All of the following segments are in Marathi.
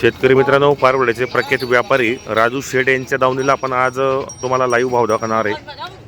शेतकरी मित्रांनो पारवड्याचे प्रख्यात व्यापारी राजू शेड यांच्या दावणीला आपण आज तुम्हाला लाईव्ह भाव दाखवणार आहे.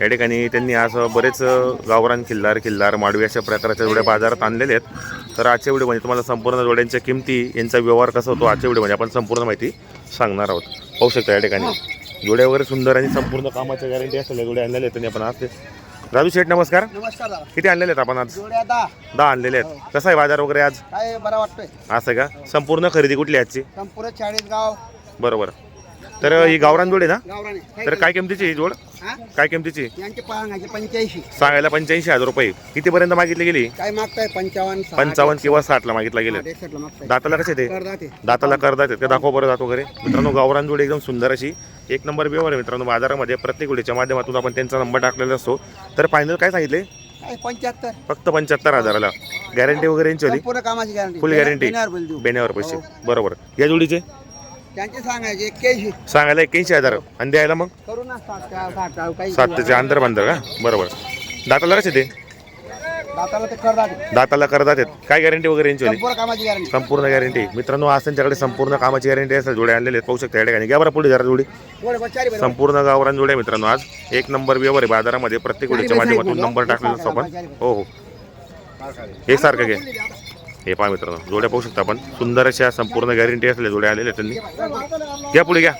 या ठिकाणी त्यांनी आज बरेच गावरान किल्लार किल्लार माडवी अशा प्रकारच्या जोड्या बाजारात आणलेले आहेत. तर आजच्या व्हिडिओमध्ये तुम्हाला संपूर्ण जोड्यांच्या किमती यांचा व्यवहार कसा होतो आजच्या व्हिडिओमध्ये आपण संपूर्ण माहिती सांगणार आहोत. पाहू शकता या ठिकाणी. जोड्या वगैरे सुंदर आणि संपूर्ण कामाच्या गॅरंटी असलेल्या जोड्या आणलेल्या आहेत. त्यांनी आपण आज ते राजू शेठ नमस्कार. नमस्कार दादा. किती आणलेले आहेत आपण आज? जोड्या दहा. दहा आणलेले आहेत. कसा आहे बाजार वगैरे आज? काय बरा वाटतोय? असं का? संपूर्ण खरेदी कुठली आहे आजची? संपूर्ण चाळीस गाव बरोबर. तर ही गावरान जोड आहे ना? गावराने तर काय किमतीची ही जोड? हा? काय किमतीची? यांचे पाहण्याचे पंच्याऐंशी. सांगायला पंच्याऐंशी हजार रुपये. कितीपर्यंत मागितली गेली? काय मागताय? पंचावन्न साठ, पंचावन्न किंवा साठला मागितला गेले. साठ, एकसष्टला मागताय. दाताला कसे ते? करदा ते दाताला करदात आहेत का दाखवा बरं दात वगैरे मित्रांनो गावरान जोडी एकदम सुंदर अशी. एक नंबर व्यवहार आहे मित्रांनो बाजारामध्ये प्रत्येक वेळेच्या माध्यमातून आपण त्यांचा नंबर टाकलेला असतो. तर फायनल काय सांगितले? काय पंच्याहत्तर. फक्त पंच्याहत्तर हजाराला. गॅरंटी वगैरे यांची होती संपूर्ण कामाची गॅरंटी फुल गॅरंटी बिल देऊ. बेण्यावर पैसे. बरोबर. या जोडीचे? त्यांचे सांगायचे एक्क्याऐंशी. सांगायला एक्याऐंशी हजार. आणि द्यायला मग? करू ना साठ का- साठ का- काही अंतर बांधर का बरोबर. दाताला कसे ते? दाताला ते करदा ते दाताला करदात आहेत. काय गॅरंटी वगैरे यांची होती संपूर्ण कामाची गॅरंटी संपूर्ण गॅरंटी मित्रांनो आज त्यांच्याकडे संपूर्ण कामाची गॅरंटी असेल जोडे आणलेले आहेत. पाहू शकता या ठिकाणी. घ्या बरं पुढे जरा जोडी. संपूर्ण गावरान जोड्या मित्रांनो आज. एक नंबर व्यवहार आहे बाजारामध्ये. प्रत्येक वेळेच्या माध्यमातून नंबर टाकलेला असतो आपण हो हो. एक सारखं घे. हे पहा मित्रांनो जोड्या पाहू शकता आपण. सुंदर अशा संपूर्ण गॅरंटी असलेल्या जोड्या आलेल्या त्यांनी. घ्या पुढे घ्या.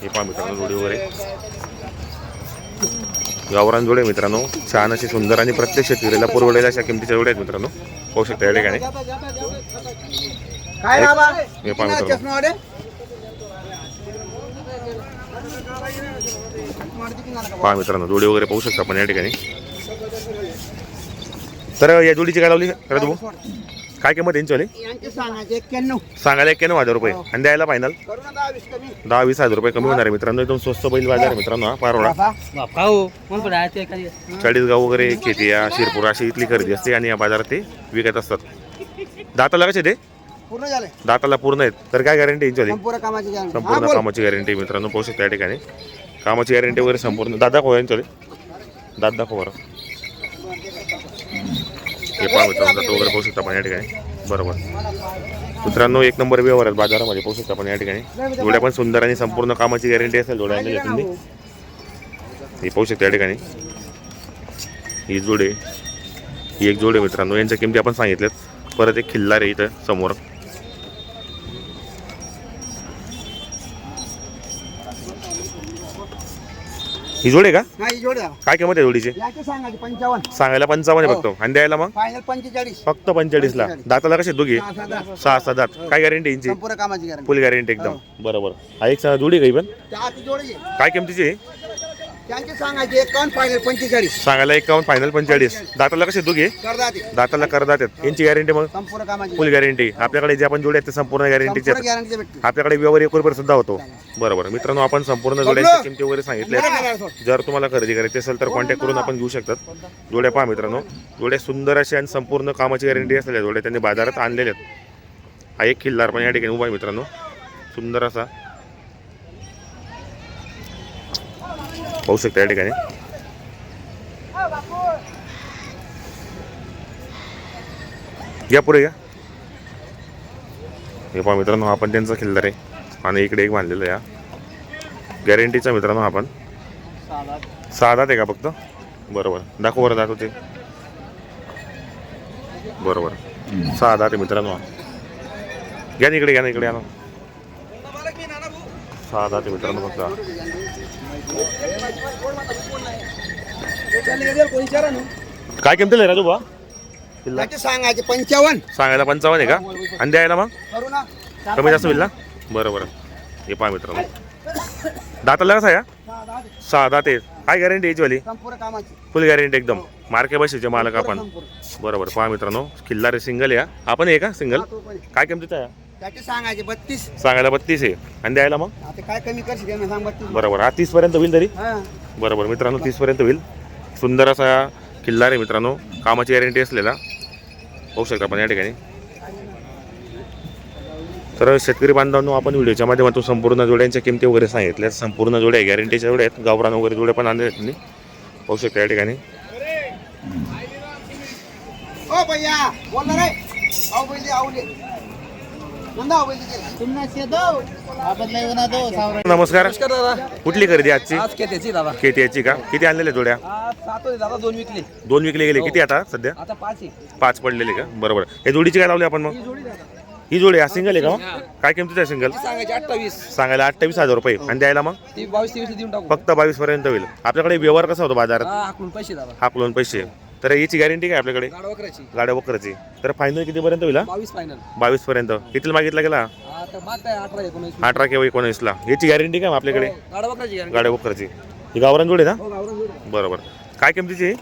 हे पहा मित्रांनो जोडी वगैरे. गावरान जोडे मित्रांनो छान अशी सुंदर आणि प्रत्येक शेतकरीला पुरवलेल्या अशा किमतीच्या जोड्या आहेत मित्रांनो. पाहू शकता या ठिकाणी. हे पहा मित्रांनो. पहा मित्रांनो जोडी वगैरे पाहू शकता आपण या ठिकाणी. तर या जोडीची काय लावली? करा तू काय किंमत यांची वाली? सांगायला एक्क्याण्णव हजार रुपये. आणि द्यायला फायनल दहा वीस हजार रुपये कमी होणार आहे मित्रांनो. एकदम स्वस्त बैल बाजार आहे मित्रांनो हा पारोळा. एखादी. चाळीसगाव वगैरे खेतिया शिरपूर अशी इथली खरेदी असते आणि या बाजारात ते विकत असतात. दाताला कसे ते? पूर्ण झाले. दाताला पूर्ण आहेत. तर काय गॅरंटी यांची वाली? संपूर्ण कामाची गॅरंटी हा, संपूर्ण बोल. कामाची गॅरंटी मित्रांनो. पाहू शकता या ठिकाणी. कामाची गॅरंटी वगैरे संपूर्ण. दादा दाखवा यांच्या दात दाखवा बरं. हे पाहा मित्रांनो जातो वगैरे पाहू शकता आपण या ठिकाणी. बरोबर. मित्रांनो एक नंबर व्यवहार आहेत बाजारामध्ये पाहू शकता आपण या ठिकाणी. जोड्या पण सुंदर आणि संपूर्ण कामाची गॅरंटी असेल जोड्या आणलेल्या तुम्ही. हे पाहू शकता या ठिकाणी. ही जोडे ही एक जोडे मित्रांनो. यांच्या किमती आपण सांगितल्यात. परत एक खिल्लार आहे इथं समोर. ही जोडे का? हा ही जोडी. काय किंमत आहे जोडीची? याचे सांगायचे पंचावन्न. सांगायला पंचावन्न आहे फक्त. आणि द्यायला मग? फायनल पंचेचाळीस. फक्त पंचेचाळीसला. दाताला कसे दोघे? सहा, सात, आठ. सहा दात काय गॅरंटी यांची? संपूर्ण कामाची गॅरंटी फुल गॅरंटी एकदम. बरोबर. हा एक सांगा जोडी काही पण? त्या जोडी. काय किमतीची आहे? त्यांचे सांगायचे एकावन्न फायनल पंचेचाळीस. सांगायला एकावन्न फायनल पंचेचाळीस. दाताला कसे दोघे? ते दाताला करदात. आहेत यांची गॅरंटी मग? संपूर्ण कामाची फुल गॅरंटी आपल्याकडे जे आपण जोडे आहेत ते संपूर्ण गॅरंटीचे संपूर्ण आहेत. गॅरंटी भेटते आपल्याकडे व्यवहार एक रुपये सुद्धा होतो. बरोबर. मित्रांनो आपण संपूर्ण जोड्यांच्या किमती वगैरे सांगितल्या. जर तुम्हाला खरेदी करायची असेल तर कॉन्टॅक्ट करून आपण घेऊ शकतात. जोड्या पहा मित्रांनो. जोड्या सुंदर अशा आणि संपूर्ण कामाची गॅरंटी असलेल्या जोड्या त्यांनी बाजारात आणलेल्या आहेत. हा एक खिल्लार पण या ठिकाणी उभा आहे मित्रांनो. सुंदर असा. पाहू शकता या ठिकाणी. या पुढे या. हे पहा मित्रांनो आपण त्यांचा खिल्दार आहे. आणि इकडे एक बांधलेलं या गॅरंटीचा मित्रांनो आपण सहा आहे का फक्त? बरोबर. दाखव बरं दाखव ते. बरोबर. सहा दात आहे मित्रांनो घ्या ना इकडे घ्या ना इकडे या ना. सहा दात आहे मित्रांनो फक्त. काय किमतीला आहे राजू बा किल्ला? सांगायचे? पंचावन्न. सांगायला पंचावन्न आहे का? आणि द्यायला मग? करू ना. कमी जास्त होईल ना? बरं बरं. हे पहा मित्रांनो. दाताला कसा आहे हा? सहा, दहा ते. दात आहे काय गॅरंटी याची वाली? संपूर्ण कामाची. फुल गॅरंटी एकदम. मार्के बशीचे मालक आपण. बरोबर पहा मित्रांनो. किल्ला रे सिंगल या आपण आहे का सिंगल तो. काय किमतीचा आहे त्याचे सांगायचे बत्तीस. सांगायला बत्तीस आहे. आणि द्यायला मग? आता काय कमी करशील त्यांना सांग बत्तीस. बरोबर. हा तीस पर्यंत होईल तरी? हा. बरोबर. मित्रांनो तीस पर्यंत होईल. सुंदर असा किल्ला रे मित्रांनो. कामाची गॅरंटी असलेला. होऊ शकता आपण या ठिकाणी. तर शेतकरी बांधवांनो आपण व्हिडिओच्या माध्यमातून संपूर्ण जोड्यांच्या किमती वगैरे सांगितल्या. संपूर्ण जोड्या गॅरंटीच्या जोड्या आहेत. गावरान वगैरे जोड्या पण आहेत त्यांनी पाहू शकता या ठिकाणी. ओ भैया बोल ना रे आओ बैली आवले नंदा आओ बैली नमस्कार. नमस्कार दादा. कुठली खरेदी आजची? आज केत्याची दादा. केटीची का? किती आणलेले जोड्या? आज सात होते दादा. दोन विकले. दोन विकले गेले. किती आता सध्या? आता पाच पडलेले का? बरोबर. हे जोडीची काय लावली आपण मग? ही जोडी दादा. ही जोडी हा सिंगल आहे का मग? काय किमतीचं आहे सिंगल सांगायला अठ्ठावीस हजार रुपये. आणि द्यायला मग? फक्त बावीस पर्यंत होईल. आपल्याकडे व्यवहार कसा होतो बाजारात? हा हाकलून पैसे दादा. हाकलून पैसे. तर याची गॅरंटी काय आपल्याकडे? गाड वकराची. गाड्या वकराची. तर फायनल कितीपर्यंत होईल हा? बावीस फायनल बावीस पर्यंत कितीला मागितला गेला? आता मागताय अठरा एकोणीस अठरा किंवा एकोणीसला याची गॅरंटी काय आपल्याकडे? गाड वकराची guarantee. गाड्या वकराची. ही गावरान जोडी ना? हो गावरान जोडी. बरोबर. काय किमतीची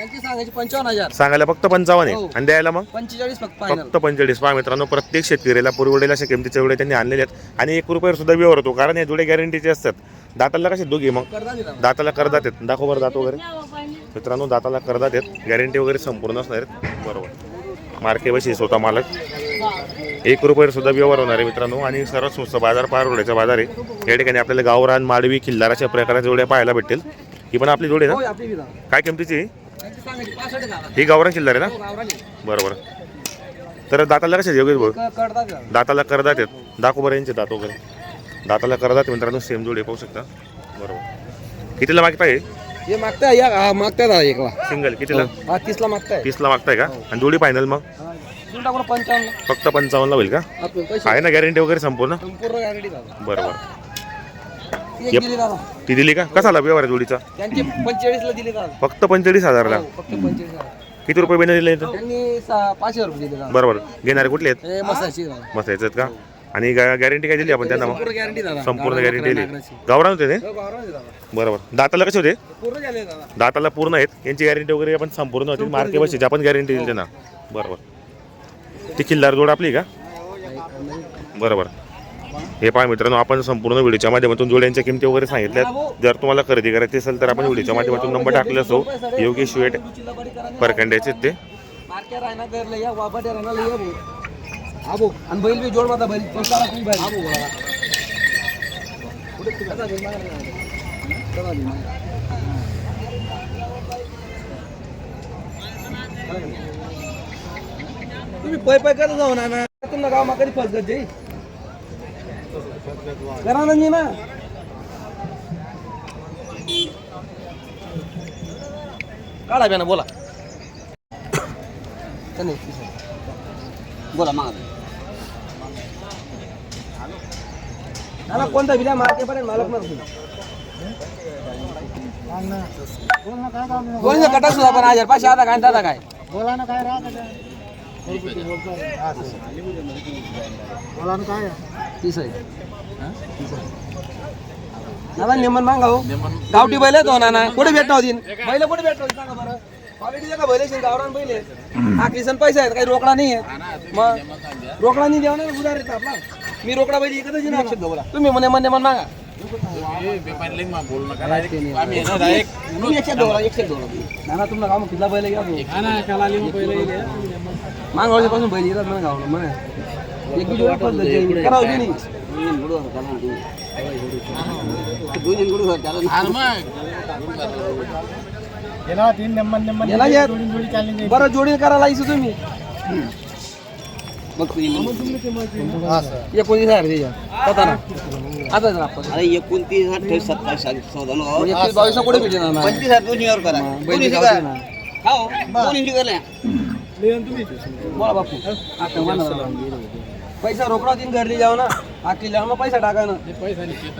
यांची सांगायची पंचावन्न हजार. सांगायला फक्त पंचावन्न हो. आहे आणि द्यायला मग? पंचेचाळीस फक्त फायनल फक्त पंचेचाळीस. पहा मित्रांनो प्रत्येक शेतकऱ्याला पुरवडेल अशा किमतीचे एवढे त्यांनी आणलेले आहेत. आणि एक रुपयावर सुद्धा व्यवहार होतो कारण हे जोडे गॅरंटीचे असतात. दाताला कसे दोघी मग? करता दाताला करदात आहेत. दाखव बरं दात वगैरे. मित्रांनो दाताला करदात आहेत. गॅरंटी वगैरे संपूर्ण असणार आहेत. बरोबर. मार्के बशी स्वतः मालक. एक रुपयावर सुद्धा व्यवहार होणार आहे मित्रांनो. आणि सर्वात स्वस्त बाजार पारवड्याचा बाजार आहे. या ठिकाणी आपल्याला गावरान माडवी खिल्लार अशा प्रकारच्या जोड्या पाहायला भेटेल ही पण आपली जोडी आहे हो ना आपली काय किमतीची? आहे? ही गावरान खिल्लार आहे हो. ना? बरोबर. तर दाताला कशा योगेश भाऊ? दाताला करदात आहेत. दाखव बरं यांचे दात वगैरे दाताला करदात मित्रांनो सेम जोडी पाहू शकता. बरोबर. कितीला मागताय हे मागताय या हा, मागताय एकला सिंगल कितीला? हा. तीसला मागताय. तीसला मागताय का? आणि जोडी फायनल मग? हा, फक्त पंचावन्नला होईल का? आहे ना गॅरंटी वगैरे संपूर्ण? संपूर्ण गॅरंटी बरोबर. एक दिली दादा. ती दिली का? कसा आला व्यवहार आहे जोडीचा? त्यांची पंचेचाळीसला दिली दादा. फक्त पंचेचाळीस हजारला हो, फक्त पंचेचाळीस हजार. किती रुपये बेने दिले इथं? त्यांनी सा- पाचशे रुपये दिले दादा. बरोबर. घेणारे कुठले आहेत? हे मसाची दादा. मस्त याच्यात का? आणि गॅरंटी काय दिली आपण त्यांना मग? संपूर्ण गॅरंटी दादा. संपूर्ण गाडा गॅरंटी वगैरे दिली. गावरान होते ते? हो, बरोबर. दाताला कसे होते? पूर्ण झाले दादा. दाताला पूर्ण आहेत. यांची गॅरंटी वगैरे आपण संपूर्ण होती. मार्के बशीची आपण गॅरंटी दिली त्यांना. बरोबर. ती किल्लार जोड आपली का? बरोबर. हे पहा मित्रांनो आपण संपूर्ण व्हिडिओच्या माध्यमातून जोड्यांच्या किमती वगैरे सांगितल्यात. जर तुम्हाला खरेदी करायची असेल तर आपण व्हिडिओच्या माध्यमातून नंबर टाकले असो. योगेश वेट परखंड्याचे ते. तुम्ही पै पै करत जाऊ ना तुम्हाला गाव मा कधी फसगत जाई करा ना मी ना काढा बे ना बोला? बोला मागा. ना कोणता बिला मार्के पर्यंत मालक नसतो कोणी कटा सुद्धा पण हजार पाचशे आता काय दादा काय? बोला ना काय राहत बोला ना काय तीस आहे. दादा नेमन मागा हो. गावठी बैल आहेत हो नाना. कुठे भेटणार होती? बैल कुठे भेटणार होती? सांगा बरं. क्वालिटीचे का बैल आहेत, गावरान बैल आहेत. हा किसन पैसा आहेत काही रोकडा नाही आहे मग रोकडा नाही देवा ना उधार येतो आपला मी रोकडा बैल इकडे ना. बोला. तुम्ही म्हणे म्हणे मन मागा तुम्ही एकशे दोन एकशे दोन नाना तुम्हाला गाव किल्ला बैल घ्या. माग वर्षापासून बैल येतात म्हणा गावला म्हणा. एक जोड पद्धत. करावं की नाही. बरं जोडी करायला इथं तुम्ही. एकोणीस हजार द्यायच्या. पता ना. आता जरा आपण. अरे एकोणतीस अठ्ठावीस सत्तावीस मग बावीसला कुठे भेटेल? ना पंचवीस हजार दोन्ही वर करा. दोन्ही करा. हो दोन्ही करल्या बोला बापू. आता म्हणा जरा. पैसा रोकडा तीन घरली जाऊ ना. आखली जाऊ पैसा टाका ना.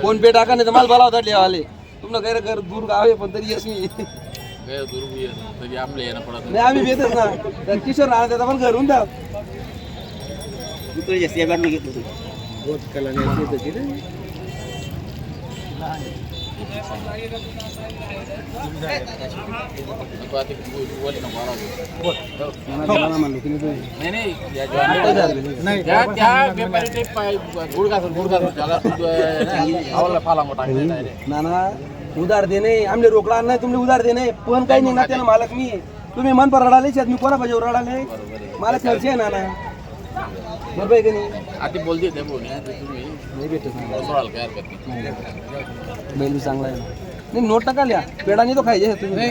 फोन पे टाका नाही तर मला बोला होता आले. तुमनं गैर घर दूर गाव आहे पण तरी यस मी. नाही. आम्ही भेटच ना तर किशोर राहणार त्याचा पण घरून द्या गाडीनं घेतलं होतं. नाना उधार देणे आमले रोकडा नाही तुमले उधार देणे पण काही नाही ना त्याला मालक मी. तुम्ही मन पर रडालेच आहेत, मी कोणा पाहिजे रडाले मला खर्च आहे नाना. बरोबर आहे की नाही? आधी बोलते ते बोल नाही भेटत नाही. बैल बी चांगला आहे. नाही नोट टाका लिहा. पेडा नाही तो खायचे तुम्ही.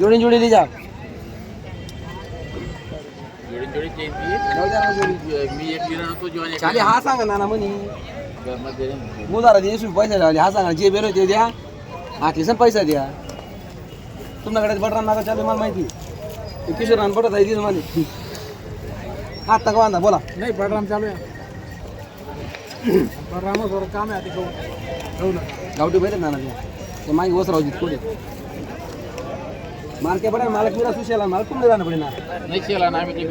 जोडी जोडी लिजा द्या हा सांगा नाना म्हणी. मध्ये मुदारा दे पैसे लावले. हा सांगा जे बेरो ते द्या. हा किसन पैसा द्या. तुमच्याकडे बटरा नाका चालू मला माहिती. किशोर पडत आहे तिथं मला हात तक बांधा? बोला. नाही बडराम चालू आहे. बडराम थोडं काम आहे आता गहू ना. गावठी बैठक नाना द्या ते मागे वस राहू देत पुढे मालके पडेल मालक मिळा सुशेला मालक तुमने जाणं पडेल ना. नाही केला ना आम्ही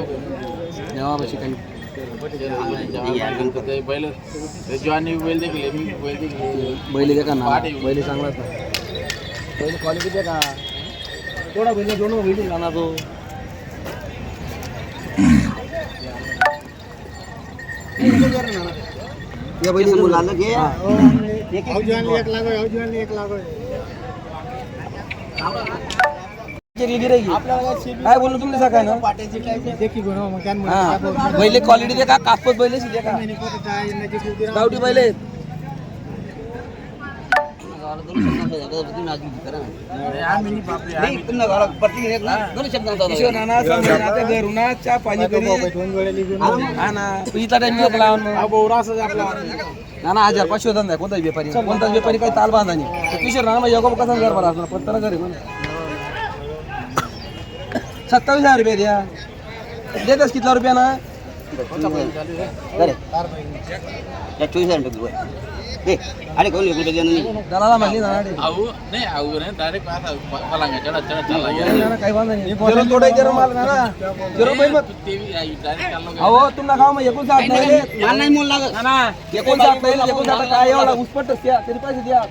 देवापाशी काही बैल जीवानी बैल देखील मी बैल देखील बैल का ना बैल चांगलाच नाही बैल क्वालिटी का थोडा बैल दोन बैल ना तो या बैल। मुलाला घे एक लाख एक लाख काय बोललो तुम्ही सकाळ ना? पाट्याची काय देखी गुन्हा मग काय हा। बैल क्वालिटी द्या का कापत बैल द्या का गावठी बैल चहा पाणी हा. नाना हजार पाचशे धंदा आहे. कोणताच व्यापारी? कोणताच व्यापारी काही ताल बांधा नाही किशोर नाना योग कसा घर भरा असणार पत्ता घरी म्हणून सत्तावीस हजार रुपये द्या. देतेस कितला रुपया ना? चोवीस हजार रुपये देणं नाही दलाला म्हणली ना रे. आऊ नाही आऊ नाही डायरेक्ट आता पलांगा चढा चढा चालला नाना काही बांधा नाही जरो तोडाय जरो माल नाना जरो बैल मग अहो एकूण साठ नाही. मला नाही मोल लागत नाना एकूण साठ नाही एकूण साठ काय एवढा उसपटच द्या तरी पैसे द्या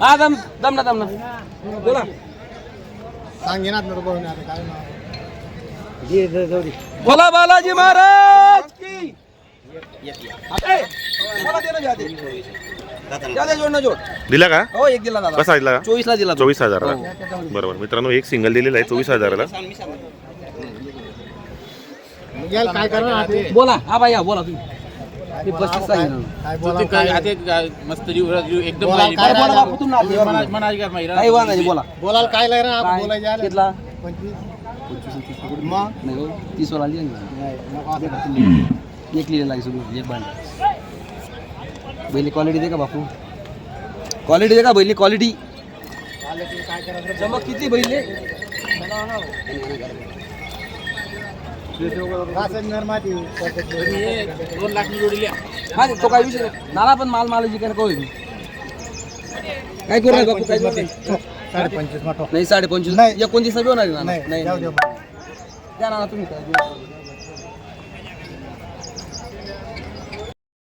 हा दम दम ना दम ना बोला सांगेनात ना बघून आता काय नाव. बोला बालाजी महाराज की दिला का? हो एक दिला दादा. कसा दिला? का चोवीस ला दिला तो. चोवीस हजाराला. बरोबर मित्रांनो एक सिंगल दिलेला आहे चोवीस हजाराला. काय करणार आता? बोला. हा बाई हा बोला तुम्ही. काय ते बोला हो तीस वाला एक लिहिलेला आहे सोडून एक बांध बैली क्वालिटी दे का बापू. क्वालिटी दे का बैली क्वालिटी चमक किती बैले? दोन लाख हा तो काय विषय. नाला पण माल माल जिकडे काय काय करू बापू? काय नाही. साडे पंचवीस नाही. एकोणतीस होणार नाही द्या ना तुम्ही. काय.